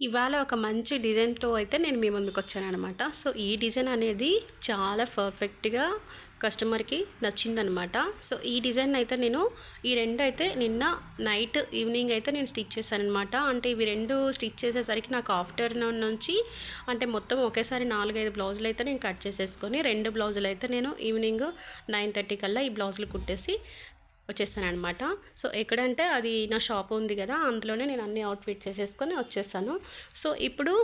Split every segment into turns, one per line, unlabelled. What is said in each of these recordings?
ఇవాళ ఒక మంచి డిజైన్తో అయితే నేను మీ ముందుకు వచ్చాననమాట సో ఈ డిజైన్ అనేది చాలా పర్ఫెక్ట్గా కస్టమర్కి నచ్చిందనమాట సో ఈ డిజైన్ అయితే నేను ఈ రెండు అయితే నిన్న నైట్ ఈవినింగ్ అయితే నేను స్టిచ్ చేశాను అనమాట అంటే ఇవి రెండు స్టిచ్ చేసేసరికి నాకు ఆఫ్టర్నూన్ నుంచి అంటే మొత్తం ఒకేసారి నాలుగైదు బ్లౌజులు అయితే నేను కట్ చేసేసుకొని రెండు బ్లౌజులు అయితే నేను ఈవినింగ్ నైన్ థర్టీ కల్లా ఈ బ్లౌజులు కుట్టేసి వచ్చేసాను అనమాట సో ఎక్కడంటే అది నా షాప్ ఉంది కదా అందులోనే నేను అన్ని అవుట్ఫిట్ చేసేసుకొని వచ్చేసాను. సో ఇప్పుడు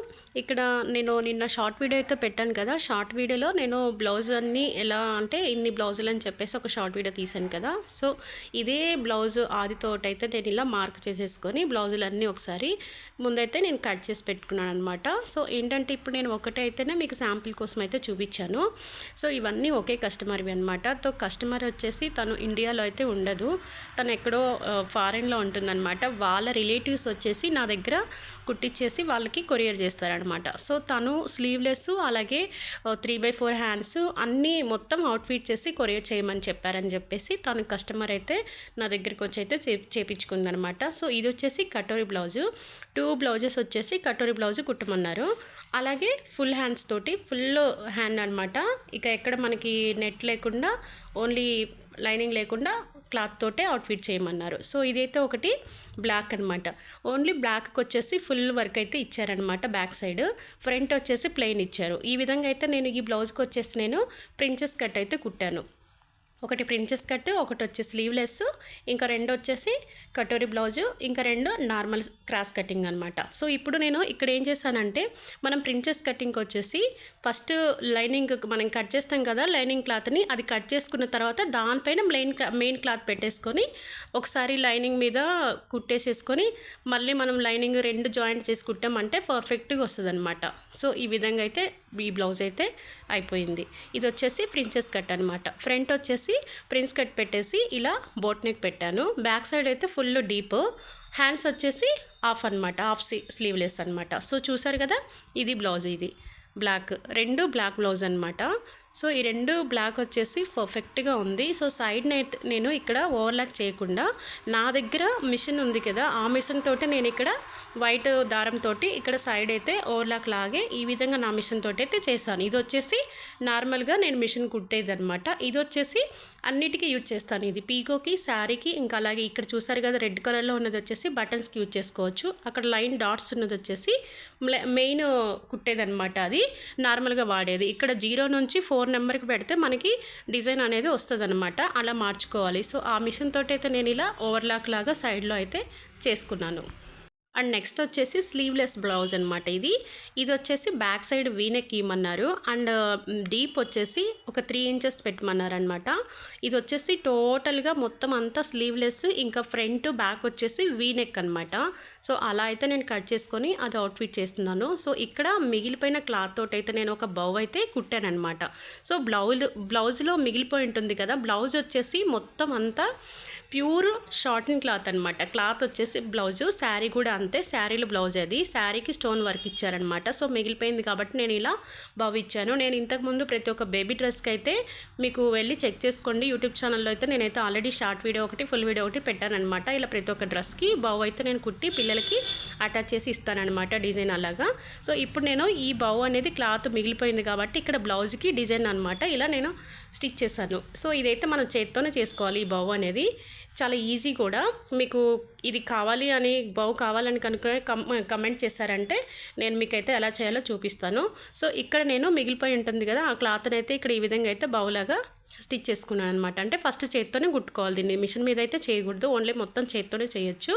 ఇక్కడ నేను నిన్న షార్ట్ వీడియో అయితే పెట్టాను కదా షార్ట్ వీడియోలో నేను బ్లౌజ్ అన్నీ ఎలా అంటే ఇన్ని బ్లౌజులు అని చెప్పేసి ఒక షార్ట్ వీడియో తీసాను కదా. సో ఇదే బ్లౌజ్ ఆదితోటి అయితే నేను ఇలా మార్క్ చేసేసుకొని బ్లౌజులు అన్నీ ఒకసారి ముందైతే నేను కట్ చేసి పెట్టుకున్నాను అనమాట సో ఏంటంటే ఇప్పుడు నేను ఒకటే అయితేనే మీకు శాంపిల్ కోసం అయితే చూపించాను. సో ఇవన్నీ ఒకే కస్టమర్వి అనమాట సో కస్టమర్ వచ్చేసి తను ఇండియాలో అయితే ఉండదు. ఉండదు. తను ఎక్కడో ఫారెన్లో ఉంటుందన్నమాట. వాళ్ళ రిలేటివ్స్ వచ్చేసి నా దగ్గర కుట్టించేసి వాళ్ళకి కొరియర్ చేస్తారనమాట సో తను స్లీవ్లెస్ అలాగే త్రీ బై ఫోర్ హ్యాండ్స్ అన్నీ మొత్తం అవుట్ఫిట్ చేసి కొరియర్ చేయమని చెప్పారని చెప్పేసి తను కస్టమర్ అయితే నా దగ్గరికి వచ్చి అయితే చే చేపించుకుందనమాట సో ఇది వచ్చేసి కటోరీ బ్లౌజు. టూ బ్లౌజెస్ వచ్చేసి కటోరీ బ్లౌజ్ కుట్టమన్నారు. అలాగే ఫుల్ హ్యాండ్స్ తోటి ఫుల్ హ్యాండ్ అనమాట ఇక ఎక్కడ మనకి నెట్ లేకుండా ఓన్లీ లైనింగ్ లేకుండా క్లాత్ తోటే అవుట్ఫిట్ చేయమన్నారు. సో ఇదైతే ఒకటి బ్లాక్ అనమాట ఓన్లీ బ్లాక్కి వచ్చేసి ఫుల్ వర్క్ అయితే ఇచ్చారనమాట బ్యాక్ సైడ్. ఫ్రంట్ వచ్చేసి ప్లెయిన్ ఇచ్చారు. ఈ విధంగా అయితే నేను ఈ బ్లౌజ్కి వచ్చేసి నేను ప్రిన్సెస్ కట్ అయితే కుట్టాను. ఒకటి ప్రిన్సెస్ కట్ ఒకటి వచ్చి స్లీవ్లెస్ ఇంకా రెండు వచ్చేసి కటోరీ బ్లౌజు ఇంకా రెండు నార్మల్ క్రాస్ కటింగ్ అనమాట సో ఇప్పుడు నేను ఇక్కడ ఏం చేశానంటే మనం ప్రిన్సెస్ కటింగ్కి వచ్చేసి ఫస్ట్ లైనింగ్ మనం కట్ చేస్తాం కదా లైనింగ్ క్లాత్ని అది కట్ చేసుకున్న తర్వాత దానిపైన మెయిన్ మెయిన్ క్లాత్ పెట్టేసుకొని ఒకసారి లైనింగ్ మీద కుట్టేసేసుకొని మళ్ళీ మనం లైనింగ్ రెండు జాయింట్ చేసి కుట్టామంటే పర్ఫెక్ట్గా వస్తుంది అనమాట సో ఈ విధంగా అయితే ఈ బ్లౌజ్ అయితే అయిపోయింది. ఇది వచ్చేసి ప్రిన్సెస్ కట్ అనమాట ఫ్రంట్ వచ్చేసి ప్రిన్స్ కట్ పెట్టేసి ఇలా బోట్ నెక్ పెట్టాను. బ్యాక్ సైడ్ అయితే ఫుల్ డీప్. హ్యాండ్స్ వచ్చేసి ఆఫ్ అనమాట ఆఫ్ స్లీవ్లెస్ అనమాట సో చూసారు కదా ఇది బ్లౌజ్ ఇది. బ్లాక్ రెండు బ్లాక్ బ్లౌజ్ అనమాట సో ఈ రెండు బ్లాక్ వచ్చేసి పర్ఫెక్ట్గా ఉంది. సో సైడ్ నైట్ నేను ఇక్కడ ఓవర్లాక్ చేయకుండా నా దగ్గర మిషన్ ఉంది కదా ఆ మిషన్ తోటి నేను ఇక్కడ వైట్ దారంతో ఇక్కడ సైడ్ అయితే ఓవర్లాక్ లాగే ఈ విధంగా నా మిషన్ తోటి అయితే చేశాను. ఇది వచ్చేసి నార్మల్గా నేను మిషన్ కుట్టేది అనమాట ఇది వచ్చేసి అన్నిటికీ యూజ్ చేస్తాను. ఇది పీకోకి శారీకి ఇంకా అలాగే ఇక్కడ చూసారు కదా రెడ్ కలర్లో ఉన్నది వచ్చేసి బటన్స్కి యూజ్ చేసుకోవచ్చు. అక్కడ లైన్ డాట్స్ ఉన్నది వచ్చేసి మెయిన్ కుట్టేదనమాట అది. నార్మల్గా వాడేది. ఇక్కడ జీరో నుంచి ఫోర్ ఫోర్ నెంబర్కి పెడితే మనకి డిజైన్ అనేది వస్తుంది అనమాట అలా మార్చుకోవాలి. సో ఆ మిషన్ తోటి అయితే నేను ఇలా ఓవర్లాక్ లాగా సైడ్లో అయితే చేసుకున్నాను. అండ్ నెక్స్ట్ వచ్చేసి స్లీవ్లెస్ బ్లౌజ్ అనమాట ఇది. ఇది వచ్చేసి బ్యాక్ సైడ్ వీనెక్ ఇవ్వమన్నారు అండ్ డీప్ వచ్చేసి ఒక త్రీ ఇంచెస్ పెట్టమన్నారు అనమాట ఇది వచ్చేసి టోటల్గా మొత్తం అంతా స్లీవ్లెస్ ఇంకా ఫ్రంట్ బ్యాక్ వచ్చేసి వీనెక్ అనమాట సో అలా అయితే నేను కట్ చేసుకొని అది అవుట్ఫిట్ చేస్తున్నాను. సో ఇక్కడ మిగిలిపోయిన క్లాత్ తోటి అయితే నేను ఒక బౌ అయితే కుట్టాను అనమాట సో బ్లౌజ్ బ్లౌజ్లో మిగిలిపోయి ఉంటుంది కదా బ్లౌజ్ వచ్చేసి మొత్తం అంతా ప్యూర్ షార్టింగ్ క్లాత్ అనమాట క్లాత్ వచ్చేసి బ్లౌజు శారీ కూడా అంతే శారీలో బ్లౌజ్ అది. శారీకి స్టోన్ వర్క్ ఇచ్చారనమాట సో మిగిలిపోయింది కాబట్టి నేను ఇలా బాబు ఇచ్చాను. నేను ఇంతకుముందు ప్రతి ఒక్క బేబీ డ్రెస్కి అయితే మీకు వెళ్ళి చెక్ చేసుకోండి. యూట్యూబ్ ఛానల్లో అయితే నేనైతే ఆల్రెడీ షార్ట్ వీడియో ఒకటి ఫుల్ వీడియో ఒకటి పెట్టానమాట ఇలా ప్రతి ఒక్క డ్రెస్కి బావు అయితే నేను కుట్టి పిల్లలకి అటాచ్ చేసి ఇస్తానమాట డిజైన్ అలాగా. సో ఇప్పుడు నేను ఈ బావు అనేది క్లాత్ మిగిలిపోయింది కాబట్టి ఇక్కడ బ్లౌజ్కి డిజైన్ అనమాట ఇలా నేను స్టిచ్ చేశాను. సో ఇదైతే మనం చేత్తోనే చేసుకోవాలి ఈ బావు అనేది. చాలా ఈజీ కూడా. మీకు ఇది కావాలి అని బౌ కావాలని కనుక కమెంట్ చేశారంటే నేను మీకైతే ఎలా చేయాలో చూపిస్తాను. సో ఇక్కడ నేను మిగిలిపోయి ఉంటుంది కదా ఆ క్లాత్ని అయితే ఇక్కడ ఈ విధంగా అయితే బౌలాగా స్టిచ్ చేసుకున్నాను అనమాట అంటే ఫస్ట్ చేత్తోనే కుట్టుకోవాలి. దీన్ని మిషన్ మీద అయితే చేయకూడదు. ఓన్లీ మొత్తం చేత్తోనే చేయొచ్చు.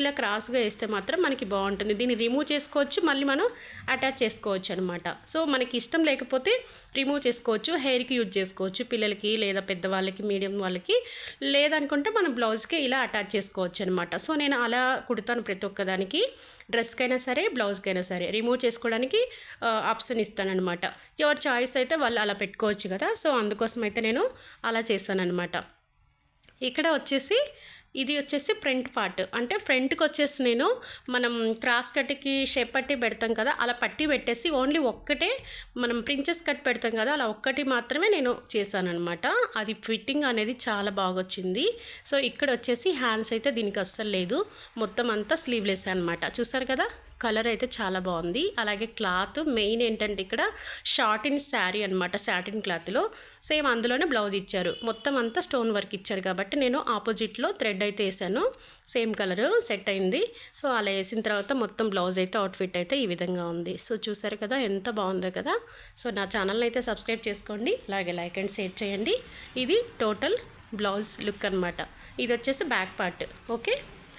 ఇలా క్రాస్గా వేస్తే మాత్రం మనకి బాగుంటుంది. దీన్ని రిమూవ్ చేసుకోవచ్చు. మళ్ళీ మనం అటాచ్ చేసుకోవచ్చు అనమాట సో మనకి ఇష్టం లేకపోతే రిమూవ్ చేసుకోవచ్చు. హెయిర్కి యూజ్ చేసుకోవచ్చు. పిల్లలకి లేదా పెద్దవాళ్ళకి మీడియం వాళ్ళకి. లేదనుకుంటే మనం బ్లౌజ్కి ఇలా అటాచ్ చేసుకోవచ్చు అనమాట సో నేను అలా కుడతాను ప్రతి ఒక్కదానికి. డ్రెస్కైనా సరే బ్లౌజ్కైనా సరే. రిమూవ్ చేసుకోవడానికి ఆప్షన్ ఇస్తానమాట ఎవరి చాయిస్ అయితే వాళ్ళు అలా పెట్టుకోవచ్చు కదా. సో అందుకోసం అయితే నేను అలా చేశానమాట ఇక్కడ వచ్చేసి ఇది వచ్చేసి ఫ్రంట్ పార్ట్. అంటే ఫ్రంట్కి వచ్చేసి నేను మనం క్రాస్ కట్కి షేప్ పట్టి పెడతాం కదా అలా పట్టి పెట్టేసి ఓన్లీ ఒక్కటే మనం ప్రించెస్ కట్ పెడతాం కదా అలా ఒక్కటి మాత్రమే నేను చేశానమాట అది ఫిట్టింగ్ అనేది చాలా బాగా వచ్చింది సో ఇక్కడ వచ్చేసి హ్యాండ్స్ అయితే దీనికి అస్సలు లేదు. మొత్తం అంతా స్లీవ్లెస్ అనమాట చూసారు కదా? కలర్ అయితే చాలా బాగుంది. అలాగే క్లాత్ మెయిన్ ఏంటంటే ఇక్కడ షార్టిన్ శారీ అనమాట సాటిన్ క్లాత్లో. సేమ్ అందులోనే బ్లౌజ్ ఇచ్చారు. మొత్తం అంతా స్టోన్ వర్క్ ఇచ్చారు కాబట్టి నేను ఆపోజిట్లో థ్రెడ్ అయితే వేసాను. సేమ్ కలర్ సెట్ అయింది. సో అలా వేసిన తర్వాత మొత్తం బ్లౌజ్ అయితే అవుట్ఫిట్ అయితే ఈ విధంగా ఉంది. సో చూసారు కదా ఎంత బాగుందో కదా. సో నా ఛానల్ అయితే సబ్స్క్రైబ్ చేసుకోండి. అలాగే లైక్ అండ్ షేర్ చేయండి. ఇది టోటల్ బ్లౌజ్ లుక్ అనమాట ఇది వచ్చేసి బ్యాక్ పార్ట్. ఓకే?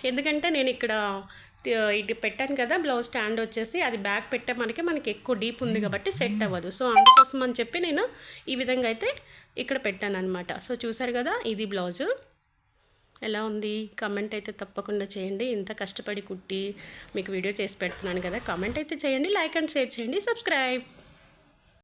ఎందుకంటే నేను ఇక్కడ ఇది ఇటు పెట్టాను కదా బ్లౌజ్ స్టాండ్ వచ్చేసి అది బ్యాక్ పెట్టే మనకి మనకి ఎక్కువ డీప్ ఉంది కాబట్టి సెట్ అవ్వదు. సో అందుకోసం అని చెప్పి నేను ఈ విధంగా అయితే ఇక్కడ పెట్టాను అనమాట సో చూసారు కదా ఇది బ్లౌజు. ఎలా ఉంది? కమెంట్ అయితే తప్పకుండా చేయండి. ఇంత కష్టపడి కుట్టి మీకు వీడియో చేసి పెడుతున్నాను కదా కామెంట్ అయితే చేయండి లైక్ అండ్ షేర్ చేయండి సబ్స్క్రైబ్.